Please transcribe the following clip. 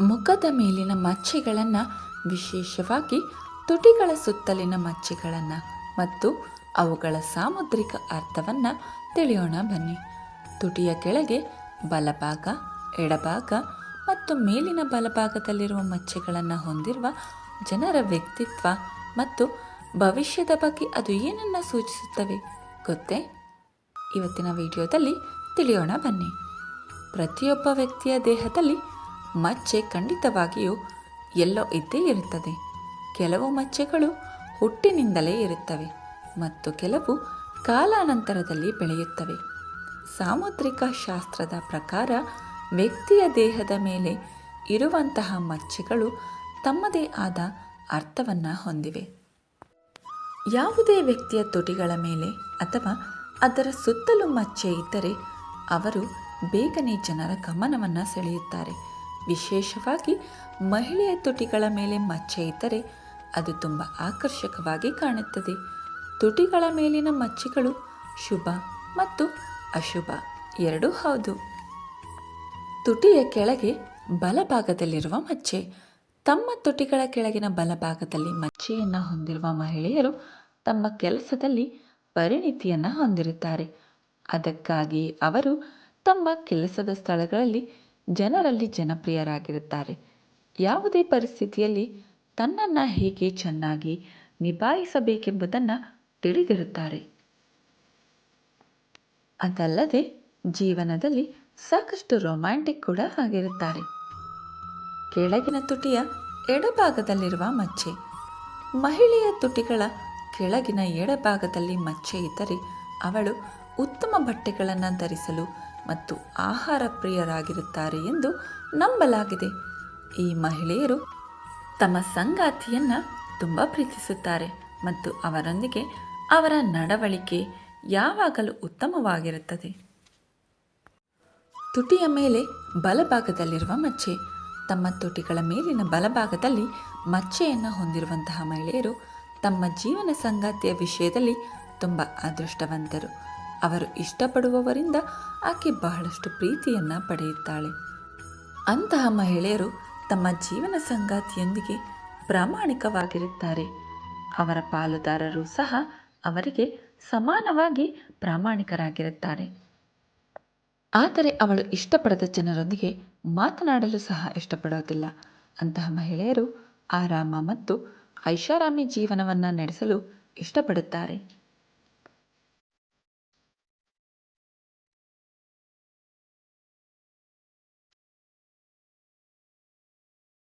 ಮುಖದ ಮೇಲಿನ ಮಚ್ಚೆಗಳನ್ನು, ವಿಶೇಷವಾಗಿ ತುಟಿಗಳ ಸುತ್ತಲಿನ ಮಚ್ಚೆಗಳನ್ನು ಮತ್ತು ಅವುಗಳ ಸಾಮುದ್ರಿಕ ಅರ್ಥವನ್ನು ತಿಳಿಯೋಣ ಬನ್ನಿ. ತುಟಿಯ ಕೆಳಗೆ ಬಲಭಾಗ, ಎಡಭಾಗ ಮತ್ತು ಮೇಲಿನ ಬಲಭಾಗದಲ್ಲಿರುವ ಮಚ್ಚೆಗಳನ್ನು ಹೊಂದಿರುವ ಜನರ ವ್ಯಕ್ತಿತ್ವ ಮತ್ತು ಭವಿಷ್ಯದ ಬಗ್ಗೆ ಅದು ಏನನ್ನು ಸೂಚಿಸುತ್ತವೆ ಗೊತ್ತೇ? ಇವತ್ತಿನ ವಿಡಿಯೋದಲ್ಲಿ ತಿಳಿಯೋಣ ಬನ್ನಿ. ಪ್ರತಿಯೊಬ್ಬ ವ್ಯಕ್ತಿಯ ದೇಹದಲ್ಲಿ ಮಚ್ಚೆ ಖಂಡಿತವಾಗಿಯೂ ಎಲ್ಲೋ ಇದ್ದೇ ಇರುತ್ತದೆ. ಕೆಲವು ಮಚ್ಚೆಗಳು ಹುಟ್ಟಿನಿಂದಲೇ ಇರುತ್ತವೆ ಮತ್ತು ಕೆಲವು ಕಾಲಾನಂತರದಲ್ಲಿ ಬೆಳೆಯುತ್ತವೆ. ಸಾಮುದ್ರಿಕ ಶಾಸ್ತ್ರದ ಪ್ರಕಾರ ವ್ಯಕ್ತಿಯ ದೇಹದ ಮೇಲೆ ಇರುವಂತಹ ಮಚ್ಚೆಗಳು ತಮ್ಮದೇ ಆದ ಅರ್ಥವನ್ನು ಹೊಂದಿವೆ. ಯಾವುದೇ ವ್ಯಕ್ತಿಯ ತುಟಿಗಳ ಮೇಲೆ ಅಥವಾ ಅದರ ಸುತ್ತಲೂ ಮಚ್ಚೆ ಇದ್ದರೆ ಅವರು ಬೇಗನೆ ಜನರ ಗಮನವನ್ನು ಸೆಳೆಯುತ್ತಾರೆ. ವಿಶೇಷವಾಗಿ ಮಹಿಳೆಯ ತುಟಿಗಳ ಮೇಲೆ ಮಚ್ಚೆ ಇದ್ದರೆ ಅದು ತುಂಬ ಆಕರ್ಷಕವಾಗಿ ಕಾಣುತ್ತದೆ. ತುಟಿಗಳ ಮೇಲಿನ ಮಚ್ಚೆಗಳು ಶುಭ ಮತ್ತು ಅಶುಭ ಎರಡೂ ಹೌದು. ತುಟಿಯ ಕೆಳಗೆ ಬಲಭಾಗದಲ್ಲಿರುವ ಮಚ್ಚೆ. ತಮ್ಮ ತುಟಿಗಳ ಕೆಳಗಿನ ಬಲಭಾಗದಲ್ಲಿ ಮಚ್ಚೆಯನ್ನು ಹೊಂದಿರುವ ಮಹಿಳೆಯರು ತಮ್ಮ ಕೆಲಸದಲ್ಲಿ ಪರಿಣಿತಿಯನ್ನು ಹೊಂದಿರುತ್ತಾರೆ. ಅದಕ್ಕಾಗಿ ಅವರು ತಮ್ಮ ಕೆಲಸದ ಸ್ಥಳಗಳಲ್ಲಿ ಜನರಲ್ಲಿ ಜನಪ್ರಿಯರಾಗಿರುತ್ತಾರೆ. ಯಾವುದೇ ಪರಿಸ್ಥಿತಿಯಲ್ಲಿ ತನ್ನನ್ನು ಹೇಗೆ ಚೆನ್ನಾಗಿ ನಿಭಾಯಿಸಬೇಕೆಂಬುದನ್ನು ತಿಳಿದಿರುತ್ತಾರೆ. ಅದಲ್ಲದೆ ಜೀವನದಲ್ಲಿ ಸಾಕಷ್ಟು ರೊಮ್ಯಾಂಟಿಕ್ ಕೂಡ ಆಗಿರುತ್ತಾರೆ. ಕೆಳಗಿನ ತುಟಿಯ ಎಡಭಾಗದಲ್ಲಿರುವ ಮಚ್ಚೆ. ಮಹಿಳೆಯ ತುಟಿಗಳ ಕೆಳಗಿನ ಎಡಭಾಗದಲ್ಲಿ ಮಚ್ಚೆ ಇದ್ದರೆ ಅವಳು ಉತ್ತಮ ಬಟ್ಟೆಗಳನ್ನು ಧರಿಸಲು ಮತ್ತು ಆಹಾರ ಪ್ರಿಯರಾಗಿರುತ್ತಾರೆ ಎಂದು ನಂಬಲಾಗಿದೆ. ಈ ಮಹಿಳೆಯರು ತಮ್ಮ ಸಂಗಾತಿಯನ್ನು ತುಂಬ ಪ್ರೀತಿಸುತ್ತಾರೆ ಮತ್ತು ಅವರೊಂದಿಗೆ ಅವರ ನಡವಳಿಕೆ ಯಾವಾಗಲೂ ಉತ್ತಮವಾಗಿರುತ್ತದೆ. ತುಟಿಯ ಮೇಲೆ ಬಲಭಾಗದಲ್ಲಿರುವ ಮಚ್ಚೆ. ತಮ್ಮ ತುಟಿಗಳ ಮೇಲಿನ ಬಲಭಾಗದಲ್ಲಿ ಮಚ್ಚೆಯನ್ನು ಹೊಂದಿರುವಂತಹ ಮಹಿಳೆಯರು ತಮ್ಮ ಜೀವನ ಸಂಗಾತಿಯ ವಿಷಯದಲ್ಲಿ ತುಂಬ ಅದೃಷ್ಟವಂತರು. ಅವರು ಇಷ್ಟಪಡುವವರಿಂದ ಆಕೆ ಬಹಳಷ್ಟು ಪ್ರೀತಿಯನ್ನು ಪಡೆಯುತ್ತಾಳೆ. ಅಂತಹ ಮಹಿಳೆಯರು ತಮ್ಮ ಜೀವನ ಸಂಗಾತಿಯೊಂದಿಗೆ ಪ್ರಾಮಾಣಿಕವಾಗಿರುತ್ತಾರೆ. ಅವರ ಪಾಲುದಾರರು ಸಹ ಅವರಿಗೆ ಸಮಾನವಾಗಿ ಪ್ರಾಮಾಣಿಕರಾಗಿರುತ್ತಾರೆ. ಆದರೆ ಅವಳು ಇಷ್ಟಪಡದ ಜನರೊಂದಿಗೆ ಮಾತನಾಡಲು ಸಹ ಇಷ್ಟಪಡೋದಿಲ್ಲ. ಅಂತಹ ಮಹಿಳೆಯರು ಆರಾಮ ಮತ್ತು ಐಷಾರಾಮಿ ಜೀವನವನ್ನು ನಡೆಸಲು ಇಷ್ಟಪಡುತ್ತಾರೆ.